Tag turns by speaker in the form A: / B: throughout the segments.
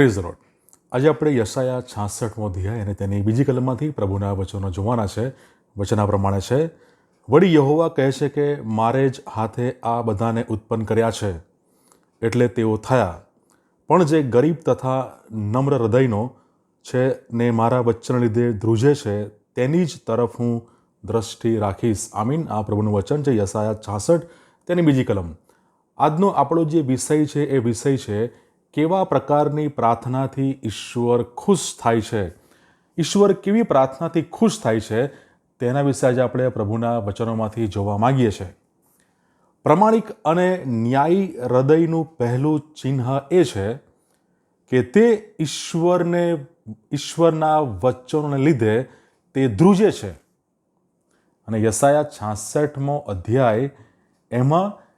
A: Praise road આજે આપણે યશાયા છાસઠમો અધ્યાય અને તેની બીજી કલમમાંથી પ્રભુના વચનો જોવાના છે. વચના પ્રમાણે છે, વળી યહોવા કહે છે કે, મારે જ હાથે આ બધાને ઉત્પન્ન કર્યા છે. એટલે તેઓ થયા. પણ જે ગરીબ તથા નમ્ર હૃદયનો છે, ને મારા વચન લીધે ધ્રુજે છે, તેની જ તરફ હું દ્રષ્ટિ રાખીશ. આમીન. આ પ્રભુનું વચન છે, યશાયા છાસઠ, તેની બીજી કલમ. આજનો આપણો જે વિષય છે, એ વિષય છે કેવા પ્રકારની પ્રાર્થનાથી ઈશ્વર ખુશ થાય છે? ઈશ્વર કેવી પ્રાર્થનાથી ખુશ થાય છે? તેના વિશે આજે આપણે પ્રભુના વચનોમાંથી જોવા માગીએ છીએ. પ્રમાણિક અને ન્યાયી હૃદયનું પહેલું ચિહ્ન એ છે કે તે ઈશ્વરને, ઈશ્વરના વચનોને લીધે તે ધ્રુજે છે. અને યસાયા છાસઠમો અધ્યાય એમાં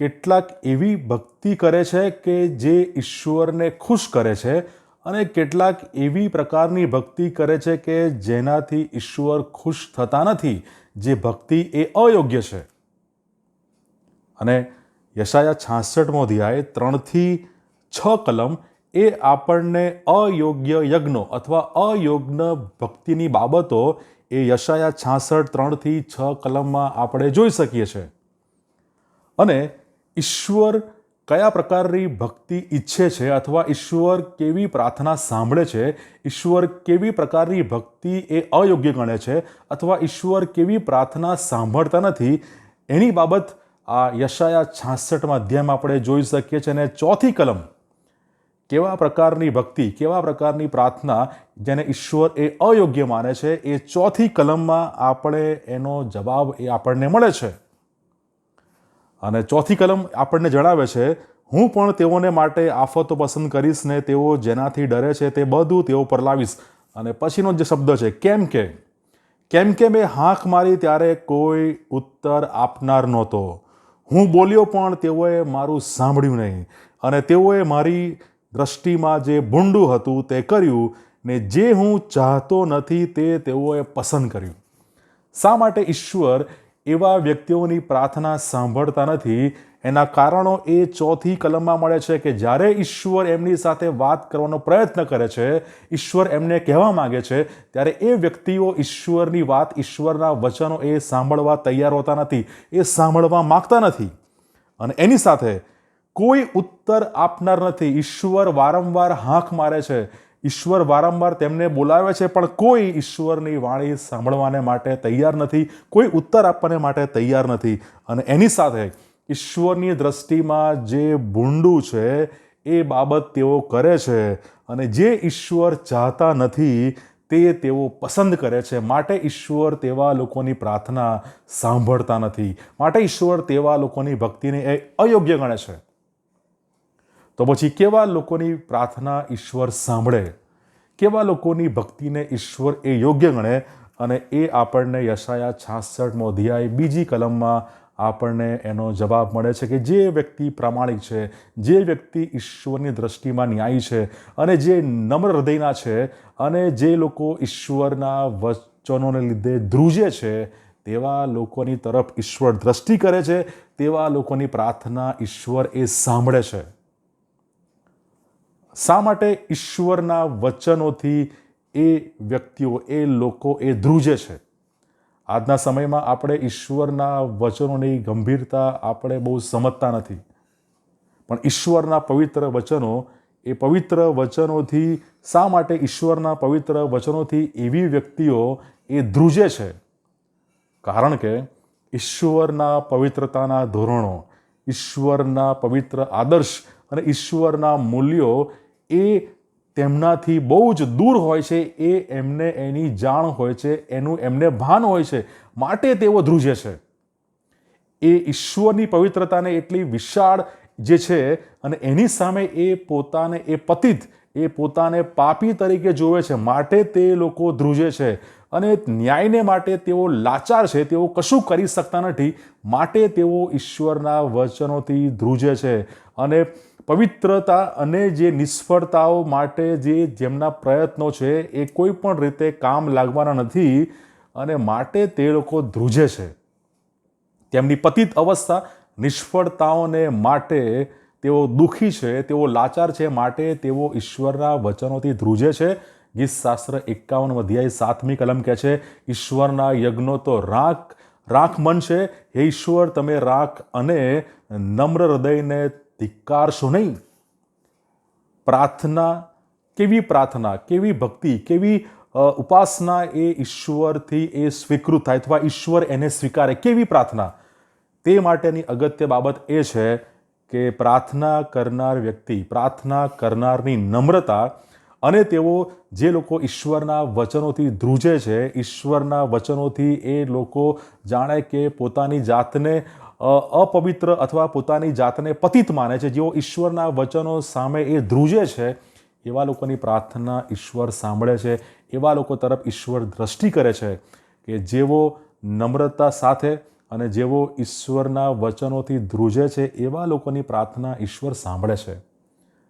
A: કેટલાક એવી ભક્તિ કરે છે કે જે ઈશ્વરને ખુશ કરે છે અને કેટલાક એવી પ્રકારની ભક્તિ કરે છે કે જેનાથી ઈશ્વર ખુશ થતા નથી, જે ભક્તિ એ અયોગ્ય છે. અને યશાયા છાસઠમો અધ્યાય ત્રણથી છ કલમ એ આપણને અયોગ્ય યજ્ઞો અથવા અયોગ્ય ભક્તિની બાબતો એ યશાયા છાસઠ ત્રણથી છ કલમમાં આપણે જોઈ શકીએ છીએ. અને ઈશ્વર કયા પ્રકારની ભક્તિ ઈચ્છે છે અથવા ઈશ્વર કેવી પ્રાર્થના સાંભળે છે? ઈશ્વર કેવી પ્રકારની ભક્તિ એ અયોગ્ય ગણે છે? અથવા ઈશ્વર કેવી પ્રાર્થના સાંભળતા નથી? એની બાબત આ યશાયા છાસઠમાં અધ્યાયમાં આપણે જોઈ શકીએ છીએ અને ચોથી કલમ. કેવા પ્રકારની ભક્તિ, કેવા પ્રકારની પ્રાર્થના જેને ઈશ્વર એ અયોગ્ય માને છે? એ ચોથી કલમમાં આપણે એનો જવાબ એ આપણને મળે છે. અને ચોથી કલમ આપણને જણાવે છે, હું પણ તેઓને માટે આફતો પસંદ કરીશ ને તેઓ જેનાથી ડરે છે તે બધું તેઓ પર લાવીશ. અને પછીનો જે શબ્દ છે, કેમ કે? કેમ કે મેં હાંક મારી ત્યારે કોઈ ઉત્તર આપનાર નહોતો. હું બોલ્યો પણ તેઓએ મારું સાંભળ્યું નહીં. અને તેઓએ મારી દ્રષ્ટિમાં જે ભૂંડું હતું તે કર્યું ને જે હું ચાહતો નથી તે તેઓએ પસંદ કર્યું. શા માટે ઈશ્વર એવા વ્યક્તિઓની પ્રાર્થના સાંભળતા નથી. એના કારણો એ ચોથી કલમમાં મળે છે કે જ્યારે ઈશ્વર એમની સાથે વાત કરવાનો પ્રયત્ન કરે છે, ઈશ્વર એમને કહેવા માંગે છે, ત્યારે એ વ્યક્તિઓ ઈશ્વરની વાત, ઈશ્વરના વચનો એ સાંભળવા તૈયાર હોતા નથી, એ સાંભળવા માગતા નથી. અને એની સાથે કોઈ ઉત્તર આપનાર નથી. ઈશ્વર વારંવાર હાંક મારે છે. ઈશ્વર વારંવાર તેમને બોલાવે છે, પણ કોઈ ઈશ્વરની વાણી સાંભળવાને માટે તૈયાર નથી, કોઈ ઉત્તર આપવાને માટે તૈયાર નથી. અને એની સાથે ઈશ્વરની દ્રષ્ટિમાં જે ભૂંડું છે, એ બાબત તેઓ કરે છે. અને જે ઈશ્વર ચાહતા નથી, તે તેઓ પસંદ કરે છે. માટે ઈશ્વર તેવા લોકોની પ્રાર્થના સાંભળતા નથી. માટે ઈશ્વર તેવા લોકોની ભક્તિને એ અયોગ્ય ગણે છે. તો પછી કેવા લોકોની પ્રાર્થના ઈશ્વર સાંભળે? કેવા લોકોની ભક્તિને ઈશ્વર એ યોગ્ય ગણે? અને એ આપણને યશાયા છાસઠ મોધિયાએ બીજી કલમમાં આપણને એનો જવાબ મળે છે કે જે વ્યક્તિ પ્રામાણિક છે, જે વ્યક્તિ ઈશ્વરની દ્રષ્ટિમાં ન્યાયી છે, અને જે નમ્ર હૃદયના છે, અને જે લોકો ઈશ્વરના વચનોને લીધે ધ્રુજે છે, તેવા લોકોની તરફ ઈશ્વર દ્રષ્ટિ કરે છે, તેવા લોકોની પ્રાર્થના ઈશ્વર એ સાંભળે છે. શા માટે ઈશ્વરના વચનોથી એ વ્યક્તિઓ, એ લોકો એ ધ્રુજે છે? આજના સમયમાં આપણે ઈશ્વરના વચનોની ગંભીરતા આપણે બહુ સમજતા નથી. પણ ઈશ્વરના પવિત્ર વચનો, એ પવિત્ર વચનોથી શા માટે ઈશ્વરના પવિત્ર વચનોથી એવી વ્યક્તિઓ એ ધ્રુજે છે? કારણ કે ઈશ્વરના પવિત્રતાના ધોરણો, ઈશ્વરના પવિત્ર આદર્શ અને ઈશ્વરના મૂલ્યો એ તેમનાથી બહુ જ દૂર હોય છે, એ એમને એની જાણ હોય છે, એનું એમને ભાન હોય છે, માટે તેઓ ધ્રુજે છે. એ ઈશ્વરની પવિત્રતાને એટલી વિશાળ જે છે અને એની સામે એ પોતાને, એ પતિત એ પોતાને પાપી તરીકે જોવે છે. માટે તે લોકો ધ્રુજે છે અને ન્યાયને માટે તેઓ લાચાર છે. તેઓ કશું કરી શકતા નથી. માટે તેઓ ઈશ્વરના વચનોથી ધ્રુજે છે અને પવિત્રતા અને જે નિષ્ફળતાઓ માટે જે જેમના પ્રયત્નો છે એ કોઈ પણ રીતે કામ લાગવાના નથી અને માટે તે લોકો ધ્રુજે છે. તેમની પતિત અવસ્થા નિષ્ફળતાઓને માટે તેઓ દુઃખી છે, તેઓ લાચાર છે, માટે તેઓ ઈશ્વરના વચનોથી ધ્રુજે છે. ગીત શાસ્ત્ર એકાવન અધ્યાય સાતમી કલમ કહે છે, ઈશ્વરના યજ્ઞો તો રાખ રાખ મન છે. હે ઈશ્વર, તમે રાખ અને નમ્ર હૃદયને ધિક્કારશો નહીં. પ્રાર્થના, કેવી પ્રાર્થના, કેવી ભક્તિ, કેવી ઉપાસના એ ઈશ્વરથી એ સ્વીકૃત થાય અથવા ઈશ્વર એને સ્વીકારે? કેવી પ્રાર્થના? તે માટેની અગત્ય બાબત એ છે કે પ્રાર્થના કરનાર વ્યક્તિ, પ્રાર્થના કરનારની નમ્રતા અને તેઓ જે લોકો ઈશ્વરના વચનોથી ધ્રુજે છે, ઈશ્વરના વચનોથી એ લોકો જાણે કે પોતાની જાતને અપવિત્ર અથવા પોતાની જાતને પતિત માને છે. જેઓ ઈશ્વરના વચનો સામે એ ધ્રુજે છે, એવા લોકોની પ્રાર્થના ઈશ્વર સાંભળે છે. એવા લોકો તરફ ઈશ્વર દ્રષ્ટિ કરે છે કે જેઓ નમ્રતા સાથે અને જેઓ ઈશ્વરના વચનોથી ધ્રુજે છે એવા લોકોની પ્રાર્થના ઈશ્વર સાંભળે છે.